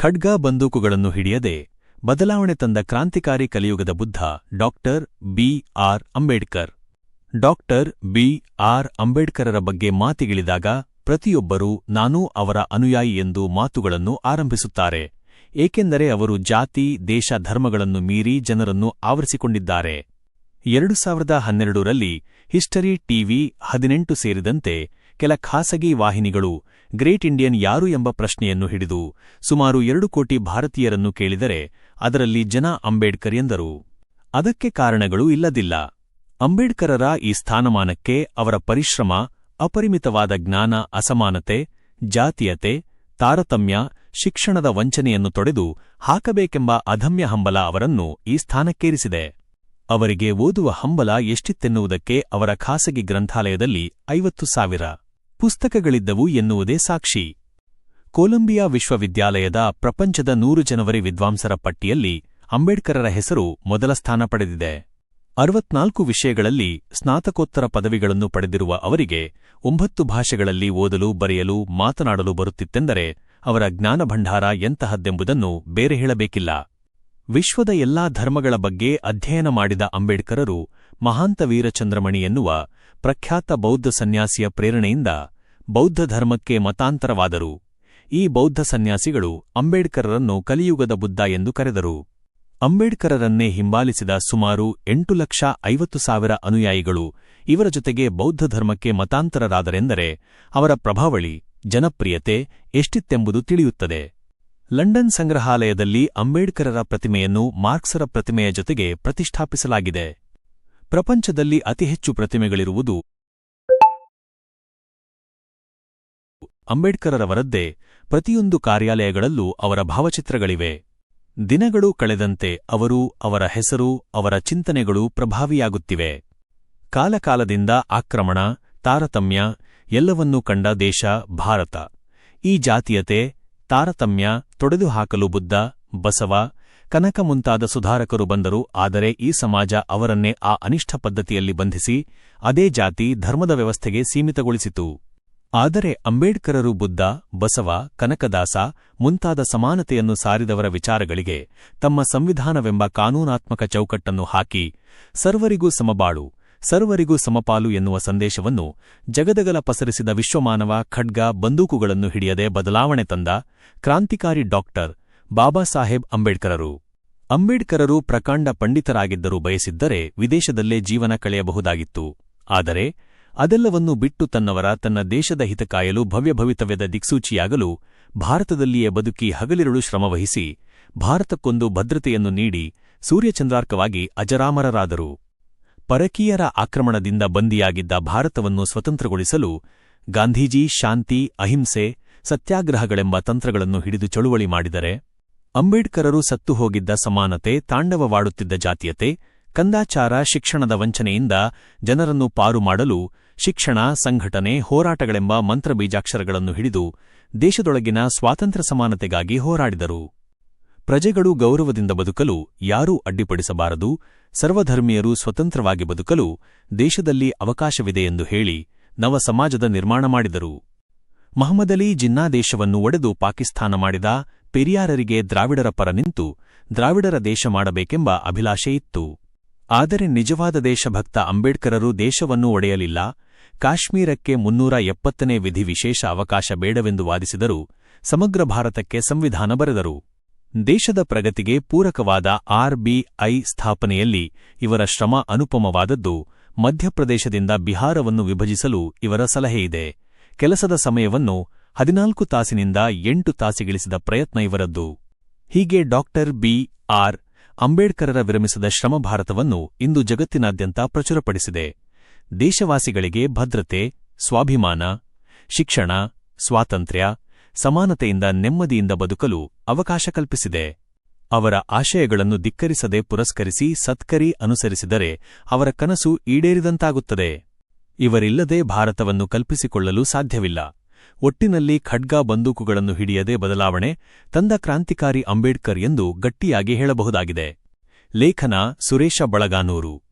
ಖಡ್ಗ ಬಂದೂಕುಗಳನ್ನು ಹಿಡಿಯದೆ ಬದಲಾವಣೆ ತಂದ ಕ್ರಾಂತಿಕಾರಿ ಕಲಿಯುಗದ Buddha doctor B R Ambedkar. Doctor B R ಅಂಬೇಡ್ಕರರ ಬಗ್ಗೆ ಮಾತಿಗಿಳಿದಾಗ ಪ್ರತಿಯೊಬ್ಬರೂ ನಾನೂ ಅವರ ಅನುಯಾಯಿ ಎಂದು ಮಾತುಗಳನ್ನು ಆರಂಭಿಸುತ್ತಾರೆ, ಏಕೆಂದರೆ ಅವರು ಜಾತಿ, ದೇಶ, ಧರ್ಮಗಳನ್ನು ಮೀರಿ ಜನರನ್ನು ಆವರಿಸಿಕೊಂಡಿದ್ದಾರೆ. ಎರಡು ಸಾವಿರದ ಹನ್ನೆರಡರಲ್ಲಿ ಹಿಸ್ಟರಿ, ಟಿವಿ ಹದಿನೆಂಟು ಸೇರಿದಂತೆ ಕೆಲ ಖಾಸಗಿ ವಾಹಿನಿಗಳು ಗ್ರೇಟ್ ಇಂಡಿಯನ್ ಯಾರು ಎಂಬ ಪ್ರಶ್ನೆಯನ್ನು ಹಿಡಿದು ಸುಮಾರು ಎರಡು ಕೋಟಿ ಭಾರತೀಯರನ್ನು ಕೇಳಿದರೆ ಅದರಲ್ಲಿ ಜನ ಅಂಬೇಡ್ಕರ್ ಎಂದರು. ಅದಕ್ಕೆ ಕಾರಣಗಳು ಇಲ್ಲದಿಲ್ಲ. ಅಂಬೇಡ್ಕರರ ಈ ಸ್ಥಾನಮಾನಕ್ಕೆ ಅವರ ಪರಿಶ್ರಮ, ಅಪರಿಮಿತವಾದ ಜ್ಞಾನ, ಅಸಮಾನತೆ, ಜಾತೀಯತೆ, ತಾರತಮ್ಯ, ಶಿಕ್ಷಣದ ವಂಚನೆಯನ್ನು ತೊಡೆದು ಹಾಕಬೇಕೆಂಬ ಅಧಮ್ಯ ಹಂಬಲ ಅವರನ್ನು ಈ ಸ್ಥಾನಕ್ಕೇರಿಸಿದೆ. ಅವರಿಗೆ ಓದುವ ಹಂಬಲ ಎಷ್ಟಿತ್ತೆನ್ನುವುದಕ್ಕೆ ಅವರ ಖಾಸಗಿ ಗ್ರಂಥಾಲಯದಲ್ಲಿ ಐವತ್ತು ಸಾವಿರ. ಪುಸ್ತಕಗಳಿದ್ದವು ಎನ್ನುವುದೇ ಸಾಕ್ಷಿ. ಕೊಲಂಬಿಯಾ ವಿಶ್ವವಿದ್ಯಾಲಯದ ಪ್ರಪಂಚದ ನೂರು ಜನವರಿ ವಿದ್ವಾಂಸರ ಪಟ್ಟಿಯಲ್ಲಿ ಅಂಬೇಡ್ಕರರ ಹೆಸರು ಮೊದಲ ಸ್ಥಾನ ಪಡೆದಿದೆ. ಅರವತ್ನಾಲ್ಕು ವಿಷಯಗಳಲ್ಲಿ ಸ್ನಾತಕೋತ್ತರ ಪದವಿಗಳನ್ನು ಪಡೆದಿರುವ ಅವರಿಗೆ ಒಂಬತ್ತು ಭಾಷೆಗಳಲ್ಲಿ ಓದಲು, ಬರೆಯಲು, ಮಾತನಾಡಲು ಬರುತ್ತಿತ್ತೆಂದರೆ ಅವರ ಜ್ಞಾನಭಂಡಾರ ಎಂತಹದ್ದೆಂಬುದನ್ನು ಬೇರೆ ಹೇಳಬೇಕಿಲ್ಲ. ವಿಶ್ವದ ಎಲ್ಲಾ ಧರ್ಮಗಳ ಬಗ್ಗೆ ಅಧ್ಯಯನ ಮಾಡಿದ ಅಂಬೇಡ್ಕರರು ಮಹಾಂತ ವೀರಚಂದ್ರಮಣಿ ಎನ್ನುವ ಪ್ರಖ್ಯಾತ ಬೌದ್ಧ ಸನ್ಯಾಸಿಯ ಪ್ರೇರಣೆಯಿಂದ ಬೌದ್ಧ ಧರ್ಮಕ್ಕೆ ಮತಾಂತರವಾದರು. ಈ ಬೌದ್ಧ ಸನ್ಯಾಸಿಗಳು ಅಂಬೇಡ್ಕರರನ್ನು ಕಲಿಯುಗದ ಬುದ್ಧ ಎಂದು ಕರೆದರು. ಅಂಬೇಡ್ಕರರನ್ನೇ ಹಿಂಬಾಲಿಸಿದ ಸುಮಾರು ಎಂಟು ಲಕ್ಷ ಐವತ್ತು ಸಾವಿರ ಅನುಯಾಯಿಗಳು ಇವರ ಜೊತೆಗೆ ಬೌದ್ಧ ಧರ್ಮಕ್ಕೆ ಮತಾಂತರರಾದರೆಂದರೆ ಅವರ ಪ್ರಭಾವಳಿ, ಜನಪ್ರಿಯತೆ ಎಷ್ಟಿತ್ತೆಂಬುದು ತಿಳಿಯುತ್ತದೆ. ಲಂಡನ್ ಸಂಗ್ರಹಾಲಯದಲ್ಲಿ ಅಂಬೇಡ್ಕರರ ಪ್ರತಿಮೆಯನ್ನು ಮಾರ್ಕ್ಸರ ಪ್ರತಿಮೆಯ ಜೊತೆಗೆ ಪ್ರತಿಷ್ಠಾಪಿಸಲಾಗಿದೆ. ಪ್ರಪಂಚದಲ್ಲಿ ಅತಿ ಹೆಚ್ಚು ಪ್ರತಿಮೆಗಳಿರುವುದು ಅಂಬೇಡ್ಕರರವರದ್ದೇ. ಪ್ರತಿಯೊಂದು ಕಾರ್ಯಾಲಯಗಳಲ್ಲೂ ಅವರ ಭಾವಚಿತ್ರಗಳಿವೆ. ದಿನಗಳು ಕಳೆದಂತೆ ಅವರು ಅವರ ಹೆಸರು, ಅವರ ಚಿಂತನೆಗಳು ಪ್ರಭಾವಿಯಾಗುತ್ತಿವೆ. ಕಾಲಕಾಲದಿಂದ ಆಕ್ರಮಣ, ತಾರತಮ್ಯ, ಎಲ್ಲವನ್ನೂ ಕಂಡ ದೇಶ, ಭಾರತ. ಈ ಜಾತಿಯತೆ, ತಾರತಮ್ಯ, ತೊಡೆದುಹಾಕಲು ಬುದ್ಧ, ಬಸವ ಕನಕ ಮುಂತಾದ ಸುಧಾರಕರು ಬಂದರು, ಆದರೆ ಈ ಸಮಾಜ ಅವರನ್ನೇ ಆ ಅನಿಷ್ಠ ಪದ್ಧತಿಯಲ್ಲಿ ಬಂಧಿಸಿ, ಅದೇ ಜಾತಿ, ಧರ್ಮದ ವ್ಯವಸ್ಥೆಗೆ ಸೀಮಿತಗೊಳಿಸಿತು. ಆದರೆ ಅಂಬೇಡ್ಕರರು ಬುದ್ಧ, ಬಸವ, ಕನಕದಾಸ ಮುಂತಾದ ಸಮಾನತೆಯನ್ನು ಸಾರಿದವರ ವಿಚಾರಗಳಿಗೆ ತಮ್ಮ ಸಂವಿಧಾನವೆಂಬ ಕಾನೂನಾತ್ಮಕ ಚೌಕಟ್ಟನ್ನು ಹಾಕಿ, ಸರ್ವರಿಗೂ ಸಮಬಾಳು, ಸರ್ವರಿಗೂ ಸಮಪಾಲು ಎನ್ನುವ ಸಂದೇಶವನ್ನು ಜಗದಗಲ ಪಸರಿಸಿದ ವಿಶ್ವಮಾನವ ಖಡ್ಗ ಬಂದೂಕುಗಳನ್ನು ಹಿಡಿಯದೆ ಬದಲಾವಣೆ ತಂದ ಕ್ರಾಂತಿಕಾರಿ ಡಾಕ್ಟರ್ ಬಾಬಾ ಸಾಹೇಬ್ ಅಂಬೇಡ್ಕರರು. ಅಂಬೇಡ್ಕರರು ಪ್ರಕಾಂಡ ಪಂಡಿತರಾಗಿದ್ದರೂ ಬಯಸಿದ್ದರೆ ವಿದೇಶದಲ್ಲೇ ಜೀವನ ಕಳೆಯಬಹುದಾಗಿತ್ತು. ಆದರೆ, ಅದೆಲ್ಲವನ್ನು ಬಿಟ್ಟು ತನ್ನವರ ತನ್ನ ದೇಶದ ಹಿತಕಾಯಲು ಭವ್ಯಭವಿತವ್ಯದ ದಿಕ್ಸೂಚಿಯಾಗಲು ಭಾರತದಲ್ಲಿಯೇ ಬದುಕಿ ಹಗಲಿರುಳು ಶ್ರಮವಹಿಸಿ, ಭಾರತಕ್ಕೊಂದು ಭದ್ರತೆಯನ್ನು ನೀಡಿ ಸೂರ್ಯಚಂದ್ರಾರ್ಕವಾಗಿ ಅಜರಾಮರರಾದರು. ಪರಕೀಯರ ಆಕ್ರಮಣದಿಂದ ಬಂದಿಯಾಗಿದ್ದ ಭಾರತವನ್ನು ಸ್ವತಂತ್ರಗೊಳಿಸಲು ಗಾಂಧೀಜಿ ಶಾಂತಿ, ಅಹಿಂಸೆ, ಸತ್ಯಾಗ್ರಹಗಳೆಂಬ ತಂತ್ರಗಳನ್ನು ಹಿಡಿದು ಚಳುವಳಿ ಮಾಡಿದರೆ ಅಂಬೇಡ್ಕರರು ಸತ್ತು ಹೋಗಿದ್ದ ಸಮಾನತೆ, ತಾಂಡವವಾಡುತ್ತಿದ್ದ ಜಾತೀಯತೆ, ಕಂದಾಚಾರ, ಶಿಕ್ಷಣದ ವಂಚನೆಯಿಂದ ಜನರನ್ನು ಪಾರು ಮಾಡಲು ಶಿಕ್ಷಣ, ಸಂಘಟನೆ, ಹೋರಾಟಗಳೆಂಬ ಮಂತ್ರಬೀಜಾಕ್ಷರಗಳನ್ನು ಹಿಡಿದು ದೇಶದೊಳಗಿನ ಸ್ವಾತಂತ್ರ್ಯ ಸಮಾನತೆಗಾಗಿ ಹೋರಾಡಿದರು. ಪ್ರಜೆಗಳು ಗೌರವದಿಂದ ಬದುಕಲು ಯಾರೂ ಅಡ್ಡಿಪಡಿಸಬಾರದು, ಸರ್ವಧರ್ಮೀಯರು ಸ್ವತಂತ್ರವಾಗಿ ಬದುಕಲು ದೇಶದಲ್ಲಿ ಅವಕಾಶವಿದೆ ಎಂದು ಹೇಳಿ ನವ ಸಮಾಜದ ನಿರ್ಮಾಣ ಮಾಡಿದರು. ಮಹಮ್ಮದಲಿ ಜಿನ್ನಾ ದೇಶವನ್ನು ಒಡೆದು ಪಾಕಿಸ್ತಾನ ಮಾಡಿದ ಪೆರಿಯಾರರಿಗೆ ದ್ರಾವಿಡರ ಪರ ನಿಂತು ದ್ರಾವಿಡರ ದೇಶ ಮಾಡಬೇಕೆಂಬ ಅಭಿಲಾಷೆ ಇತ್ತು. ಆದರೆ ನಿಜವಾದ ದೇಶಭಕ್ತ ಅಂಬೇಡ್ಕರರು ದೇಶವನ್ನು ಒಡೆಯಲಿಲ್ಲ. ಕಾಶ್ಮೀರಕ್ಕೆ ಮುನ್ನೂರ ಎಪ್ಪತ್ತನೇ ವಿಧಿ ವಿಶೇಷ ಅವಕಾಶ ಬೇಡವೆಂದು ವಾದಿಸಿದರು ಸಮಗ್ರ ಭಾರತಕ್ಕೆ ಸಂವಿಧಾನ ಬರೆದರು. ದೇಶದ ಪ್ರಗತಿಗೆ ಪೂರಕವಾದ ಆರ್ಬಿಐ ಸ್ಥಾಪನೆಯಲ್ಲಿ ಇವರ ಶ್ರಮ ಅನುಪಮವಾದದ್ದು ಮಧ್ಯಪ್ರದೇಶದಿಂದ ಬಿಹಾರವನ್ನು ವಿಭಜಿಸಲು ಇವರ ಸಲಹೆಯಿದೆ ಕೆಲಸದ ಸಮಯವನ್ನು ಹದಿನಾಲ್ಕು ತಾಸಿನಿಂದ ಎಂಟು ತಾಸಿಗಿಳಿಸಿದ ಪ್ರಯತ್ನ ಇವರದ್ದು. ಹೀಗೆ ಡಾಕ್ಟರ್ ಬಿ ಆರ್ ಅಂಬೇಡ್ಕರರ ವಿರಮಿಸಿದ ಶ್ರಮ ಭಾರತವನ್ನು ಇಂದು ಜಗತ್ತಿನಾದ್ಯಂತ ಪ್ರಚುರಪಡಿಸಿದೆ. ದೇಶವಾಸಿಗಳಿಗೆ ಭದ್ರತೆ, ಸ್ವಾಭಿಮಾನ, ಶಿಕ್ಷಣ, ಸ್ವಾತಂತ್ರ್ಯ, ಸಮಾನತೆಯಿಂದ ನೆಮ್ಮದಿಯಿಂದ ಬದುಕಲು ಅವಕಾಶ ಕಲ್ಪಿಸಿದೆ. ಅವರ ಆಶಯಗಳನ್ನು ಧಿಕ್ಕರಿಸದೆ ಪುರಸ್ಕರಿಸಿ ಸತ್ಕರಿ ಅನುಸರಿಸಿದರೆ ಅವರ ಕನಸು ಈಡೇರಿದಂತಾಗುತ್ತದೆ. ಇವರಿಲ್ಲದೆ ಭಾರತವನ್ನು ಕಲ್ಪಿಸಿಕೊಳ್ಳಲು ಸಾಧ್ಯವಿಲ್ಲ. ಒಟ್ಟಿನಲ್ಲಿ ಖಡ್ಗ ಬಂದೂಕುಗಳನ್ನು ಹಿಡಿಯದೆ ಬದಲಾವಣೆ ತಂದ ಕ್ರಾಂತಿಕಾರಿ ಅಂಬೇಡ್ಕರ್ ಎಂದು ಗಟ್ಟಿಯಾಗಿ ಹೇಳಬಹುದಾಗಿದೆ. ಲೇಖನ ಸುರೇಶ ಬಳಗಾನೂರು.